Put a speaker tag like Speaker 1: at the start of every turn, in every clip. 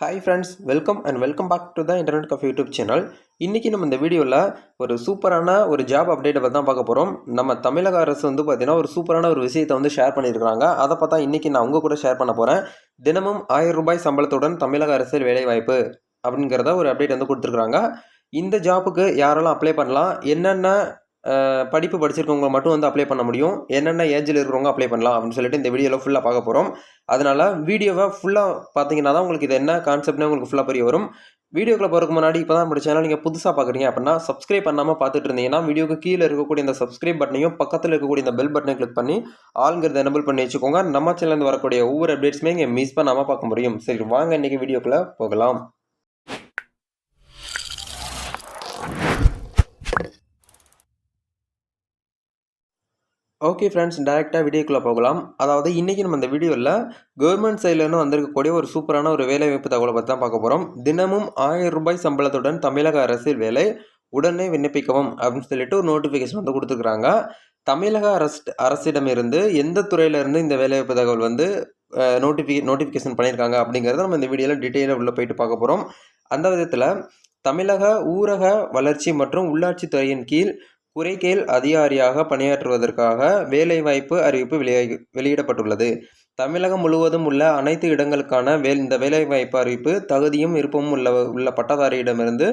Speaker 1: Hi friends welcome and welcome back to the internet cafe YouTube channel இன்றைக்கி நம்ம இந்த வீடியோவில் ஒரு சூப்பரான ஒரு ஜாப் அப்டேட்டை பற்றி தான் பார்க்க போகிறோம் நம்ம தமிழக அரசு வந்து பார்த்திங்கன்னா ஒரு சூப்பரான ஒரு விஷயத்தை வந்து ஷேர் பண்ணியிருக்காங்க அதை பார்த்தா இன்றைக்கி நான் உங்கள் கூட ஷேர் பண்ண போகிறேன் தினமும் ஆயிரம் ரூபாய் சம்பளத்துடன் தமிழக அரசில் வேலைவாய்ப்பு அப்படிங்கிறத ஒரு அப்டேட் வந்து கொடுத்துருக்குறாங்க. இந்த ஜாப்புக்கு யாரெல்லாம் அப்ளை பண்ணலாம்? என்னென்ன படிப்பு படிச்சிருக்கவங்க மட்டும் வந்து அப்ளை பண்ண முடியும். என்னென்ன ஏஜில் இருக்கிறவங்க அப்ளை பண்ணலாம் அப்படின்னு சொல்லிட்டு இந்த வீடியோவில் ஃபுல்லாக பார்க்க போகிறோம் அதனால் வீடியோவை ஃபுல்லாக பார்த்தீங்கன்னா தான் உங்களுக்கு இது என்ன கான்செப்ட்னு உங்களுக்கு ஃபுல்லாக புரிய வரும். வீடியோக்குள்ளே போகிறதுக்கு முன்னாடி இப்போ தான் நம்ம சேனல் நீங்கள் புதுசாக பார்க்குறீங்க அப்படின்னா சப்ஸ்கிரைப் பண்ணாமல் பார்த்துட்டு இருந்தீங்கன்னா வீடியோக்கு கீழே இருக்கக்கூடிய இந்த சப்ஸ்கிரைப் பட்டனையும் பக்கத்தில் இருக்கக்கூடிய இந்த பெல் பட்டனை கிளிக் பண்ணி ஆளுங்கிறத எனபிள் பண்ணி வச்சுக்கோங்க. நம்ம சேனலேருந்து வரக்கூடிய ஒவ்வொரு அப்டேட்ஸுமே இங்கே மிஸ் பண்ணாமல் பார்க்க முடியும். சரி வாங்க இன்றைக்கி வீடியோக்குள்ளே போகலாம். ஓகே ஃப்ரெண்ட்ஸ் டேரெக்டாக வீடியோக்குள்ளே போகலாம். அதாவது இன்றைக்கி நம்ம இந்த வீடியோவில் கவர்மெண்ட் சைட்லேருந்து வந்திருக்கக்கூடிய ஒரு சூப்பரான ஒரு வேலைவாய்ப்பு தகவலை பற்றி தான் பார்க்க போகிறோம் தினமும் ஆயிரம் ரூபாய் சம்பளத்துடன் தமிழக அரசில் வேலை உடனே விண்ணப்பிக்கவும் அப்படின்னு சொல்லிட்டு ஒரு நோட்டிஃபிகேஷன் வந்து கொடுத்துருக்குறாங்க. தமிழக அரசு அரசிடமிருந்து எந்த துறையிலேருந்து இந்த வேலைவாய்ப்பு தகவல் வந்து நோட்டிஃபி நோட்டிஃபிகேஷன் பண்ணியிருக்காங்க அப்படிங்கிறத நம்ம இந்த வீடியோவில் டீட்டெயிலாக உள்ளே போயிட்டு பார்க்க போகிறோம் அந்த விதத்தில் தமிழக ஊரக வளர்ச்சி மற்றும் உள்ளாட்சி துறையின் கீழ் குறைகேள் அதிகாரியாக பணியாற்றுவதற்காக வேலைவாய்ப்பு அறிவிப்பு வெளியாகி வெளியிடப்பட்டுள்ளது. தமிழகம் முழுவதும் உள்ள அனைத்து இடங்களுக்கான வே இந்த வேலைவாய்ப்பு அறிவிப்பு தகுதியும் விருப்பமும் உள்ள உள்ள பட்டதாரியிடமிருந்து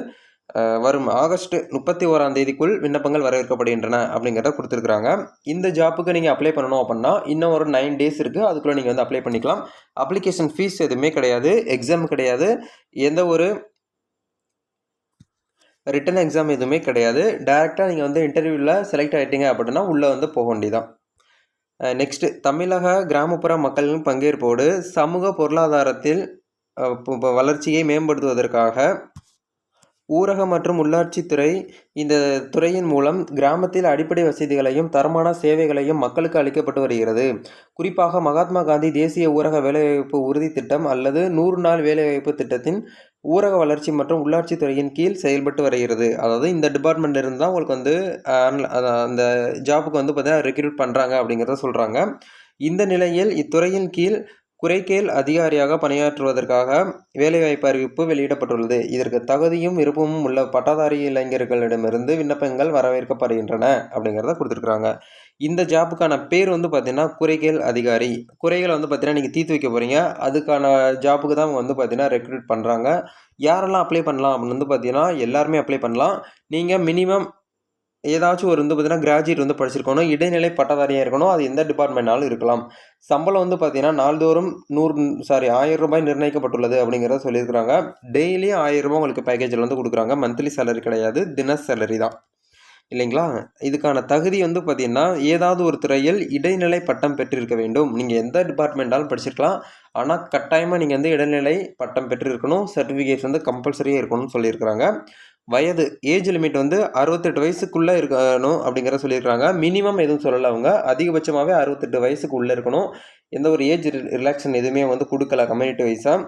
Speaker 1: வரும் ஆகஸ்ட் முப்பத்தி ஓராம் தேதிக்குள் விண்ணப்பங்கள் வரவேற்கப்படுகின்றன அப்படிங்கிறத கொடுத்துருக்குறாங்க. இந்த ஜாப்புக்கு நீங்கள் அப்ளை பண்ணணும் அப்படின்னா இன்னும் ஒரு நைன் டேஸ் இருக்குது அதுக்குள்ளே நீங்கள் வந்து அப்ளை பண்ணிக்கலாம். அப்ளிகேஷன் ஃபீஸ் எதுவுமே கிடையாது. எக்ஸாம் கிடையாது. எந்த ஒரு ரிட்டன் எக்ஸாம் எதுவுமே கிடையாது. டேரெக்டாக நீங்கள் வந்து இன்டர்வியூவில் செலக்ட் ஆகிட்டீங்க அப்படின்னா உள்ளே வந்து போக வேண்டியதான் நெக்ஸ்ட்டு தமிழக கிராமப்புற மக்களின் பங்கேற்போடு சமூக பொருளாதாரத்தில் வளர்ச்சியை மேம்படுத்துவதற்காக ஊரக மற்றும் உள்ளாட்சித்துறை இந்த துறையின் மூலம் கிராமத்தில் அடிப்படை வசதிகளையும் தரமான சேவைகளையும் மக்களுக்கு அளிக்கப்பட்டு வருகிறது. குறிப்பாக மகாத்மா காந்தி தேசிய ஊரக வேலைவாய்ப்பு உறுதி திட்டம் அல்லது நூறு நாள் வேலைவாய்ப்பு திட்டத்தின் ஊரக வளர்ச்சி மற்றும் உள்ளாட்சி துறையின் கீழ் செயல்பட்டு வருகிறது. அதாவது இந்த டிபார்ட்மெண்ட் இருந்து தான் உங்களுக்கு வந்து அந்த- அந்த ஜாபுக்கு வந்து பார்த்தீங்கன்னா ரெக்ரூட் பண்ணுறாங்க அப்படிங்கிறத சொல்கிறாங்க இந்த நிலையில் இத்துறையின் கீழ் குறைகேல் அதிகாரியாக பணியாற்றுவதற்காக வேலைவாய்ப்பு அறிவிப்பு வெளியிடப்பட்டுள்ளது. இதற்கு தகுதியும் விருப்பமும் உள்ள பட்டதாரி இளைஞர்களிடமிருந்து விண்ணப்பங்கள் வரவேற்கப்படுகின்றன அப்படிங்கிறத கொடுத்துருக்குறாங்க. இந்த ஜாப்புக்கான பேர் வந்து பார்த்திங்கன்னா குறைகேல் அதிகாரி. குறைகளை வந்து பார்த்தீங்கன்னா நீங்கள் தீர்த்து வைக்க போகிறீங்க அதுக்கான ஜாப்புக்கு தான் வந்து பார்த்தீங்கன்னா ரெக்ரூட் பண்ணுறாங்க யாரெல்லாம் அப்ளை பண்ணலாம் அப்படின்னு வந்து பார்த்தீங்கன்னா எல்லாருமே அப்ளை பண்ணலாம். நீங்கள் மினிமம் ஏதாச்சும் ஒரு வந்து பார்த்திங்கன்னா கிராஜுவேட் வந்து படிச்சிருக்கணும் இடைநிலை பட்டதாரியாக இருக்கணும் அது எந்த டிபார்ட்மெண்ட்னாலும் இருக்கலாம். சம்பளம் வந்து பார்த்தீங்கன்னா நாள்தோறும் நூறு சாரி ஆயிரம் ரூபாய் நிர்ணயிக்கப்பட்டுள்ளது அப்படிங்கிறத சொல்லியிருக்கிறாங்க. டெய்லியும் ஆயிரம் ரூபாய் உங்களுக்கு பேக்கேஜில் வந்து கொடுக்குறாங்க. மந்த்லி சேலரி கிடையாது தின சேலரி தான். இல்லைங்களா? இதுக்கான தகுதி வந்து பார்த்திங்கன்னா ஏதாவது ஒரு துறையில் இடைநிலை பட்டம் பெற்றிருக்க வேண்டும். நீங்கள் எந்த டிபார்ட்மெண்ட்டாலும் படிச்சிருக்கலாம். ஆனால் கட்டாயமாக நீங்கள் வந்து இடைநிலை பட்டம் பெற்றிருக்கணும். சர்டிஃபிகேட் வந்து கம்பல்சரியாக இருக்கணும்னு சொல்லியிருக்கிறாங்க. வயது ஏஜ் லிமிட் வந்து அறுபத்தெட்டு வயசுக்குள்ளே இருக்கணும் அப்படிங்கிறத சொல்லியிருக்காங்க மினிமம் எதுவும் சொல்லலை அவங்க. அதிகபட்சமாகவே அறுபத்தெட்டு வயசுக்கு உள்ளே இருக்கணும். எந்த ஒரு ஏஜ் ரிலாக்ஷன் எதுவுமே வந்து கொடுக்கல கம்யூனிட்டி வைஸாக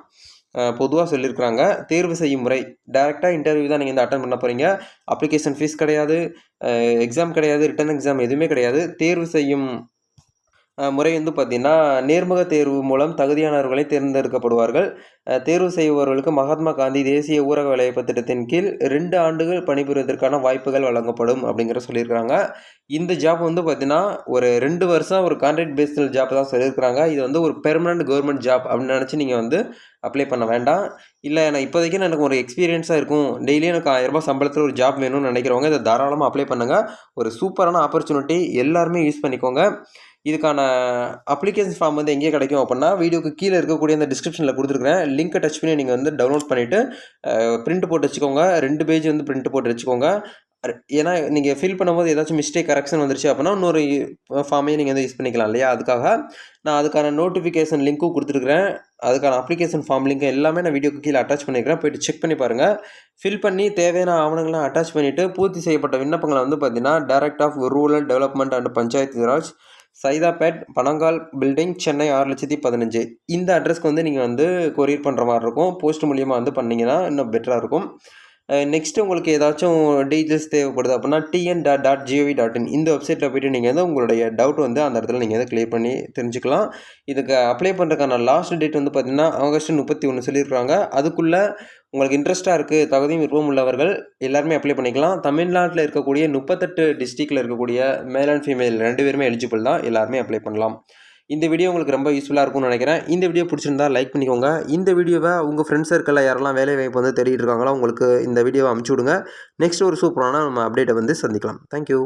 Speaker 1: பொதுவாக சொல்லியிருக்கிறாங்க. தேர்வு செய்யும் முறை. டேரெக்டாக இன்டர்வியூ தான் நீங்கள் வந்து அட்டன் பண்ண போகிறீங்க அப்ளிகேஷன் ஃபீஸ் கிடையாது. எக்ஸாம் கிடையாது. ரிட்டன் எக்ஸாம் எதுவுமே கிடையாது. தேர்வு செய்யும் முறை வந்து பார்த்திங்கன்னா நேர்முக தேர்வு மூலம் தகுதியானவர்களை தேர்ந்தெடுக்கப்படுவார்கள். தேர்வு செய்பவர்களுக்கு மகாத்மா காந்தி தேசிய ஊரக வேலைவாய்ப்பு திட்டத்தின் கீழ் ரெண்டு ஆண்டுகள் பணிபுரிவதற்கான வாய்ப்புகள் வழங்கப்படும் அப்படிங்கிற சொல்லியிருக்கிறாங்க. இந்த ஜாப் வந்து பார்த்திங்கன்னா ஒரு ரெண்டு வருஷம் ஒரு கான்ட்ராக்ட் பேஸ்டில் ஜாப் தான் சொல்லியிருக்கிறாங்க. இது வந்து ஒரு பெர்மனன்ட் கவர்மெண்ட் ஜாப் அப்படின்னு நினச்சி நீங்கள் வந்து அப்ளை பண்ண வேண்டாம். இல்லை நான் இப்போதைக்கு எனக்கு ஒரு எக்ஸ்பீரியன்ஸாக இருக்கும். டெய்லியும் எனக்கு ஆயிரரூபா சம்பளத்தில் ஒரு ஜாப் வேணும்னு நினைக்கிறவங்க இதை தாராளமாக அப்ளை பண்ணுங்கள் ஒரு சூப்பரான ஆப்பர்ச்சுனிட்டி எல்லாருமே யூஸ் பண்ணிக்கோங்க. இதுக்கான அப்ளிகேஷன் ஃபார்ம் வந்து எங்கே கிடைக்கும் அப்படின்னா வீடியோக்கு கீழே இருக்கக்கூடிய அந்த டிஸ்கிரிப்ஷனில் கொடுத்துருக்குறேன். லிங்க்கை டச் பண்ணி நீங்கள் வந்து டவுன்லோட் பண்ணிவிட்டு பிரிண்ட் போட்டு வச்சுக்கோங்க. ரெண்டு பேஜ் வந்து பிரிண்ட் போட்டு வச்சுக்கோங்க. ஏன்னா நீங்கள் ஃபில் பண்ணும்போது ஏதாச்சும் மிஸ்டேக் கரெக்ஷன் வந்துருச்சு அப்படின்னா இன்னொரு ஃபார்மையும் நீங்கள் வந்து யூஸ் பண்ணிக்கலாம் இல்லையா? அதுக்காக நான் அதுக்கான நோட்டிஃபிகேஷன் லிங்க்கும் கொடுத்துருக்குறேன். அதுக்கான அப்ளிகேஷன் ஃபார்ம் லிங்க் எல்லாமே நான் வீடியோக்கு கீழே அட்டாச் பண்ணியிருக்கிறேன் போயிட்டு செக் பண்ணி பாருங்கள் ஃபில் பண்ணி தேவையான ஆவணங்களை அட்டாச் பண்ணிவிட்டு பூர்த்தி செய்யப்பட்ட விண்ணப்பங்களை வந்து பார்த்தீங்கன்னா direct of rural development and panchayat raj Saidapet Panagal building Chennai ஆறு லட்சத்தி பதினஞ்சு. இந்த அட்ரஸ்க்கு வந்து நீங்கள் வந்து கொரியர் பண்ணுற மாதிரி இருக்கும். போஸ்ட் மூலியமாக வந்து பண்ணிங்கன்னா இன்னும் பெட்டராக இருக்கும். நெக்ஸ்ட்டு உங்களுக்கு ஏதாச்சும் டீட்டெயில்ஸ் தேவைப்படுது அப்படின்னா TN dot dot gov dot in இந்த வெப்சைட்டில் போய்ட்டு நீங்கள் வந்து உங்களுடைய டவுட் வந்து அந்த இடத்துல நீங்கள் வந்து கிளியர் பண்ணி தெரிஞ்சுக்கலாம். இதுக்கு அப்ளை பண்ணுறதுக்கான லாஸ்ட் டேட் வந்து பார்த்திங்கன்னா ஆகஸ்ட் முப்பத்தி ஒன்று சொல்லியிருக்காங்க. அதுக்குள்ளே உங்களுக்கு இன்ட்ரெஸ்ட்டாக இருக்குது தகுதியும் விருப்பம் உள்ளவர்கள் எல்லாருமே அப்ளை பண்ணிக்கலாம். தமிழ்நாட்டில் இருக்கக்கூடிய முப்பத்தெட்டு டிஸ்ட்ரிக்டில் இருக்கக்கூடிய மேல் அண்ட் ஃபீமேல் ரெண்டு பேருமே எலிஜிபிள் தான். எல்லாருமே அப்ளை பண்ணலாம். இந்த வீடியோ உங்களுக்கு ரொம்ப யூஸ்ஃபுல்லாக இருக்கும்னு நினைக்கிறேன். இந்த வீடியோ பிடிச்சிருந்தா லைக் பண்ணிக்கோங்க. இந்த வீடியோவை உங்கள் ஃப்ரெண்ட்ஸ் சர்க்கிளில் யாரெல்லாம் வேலை வாய்ப்பு வந்து தேடிட்டு இருக்காங்களோ உங்களுக்கு இந்த வீடியோவை அமுச்சு விடுங்க. நெக்ஸ்ட் ஒரு சூப்பரான நம்ம அப்டேட்டை வந்து சந்திக்கலாம். தேங்க்யூ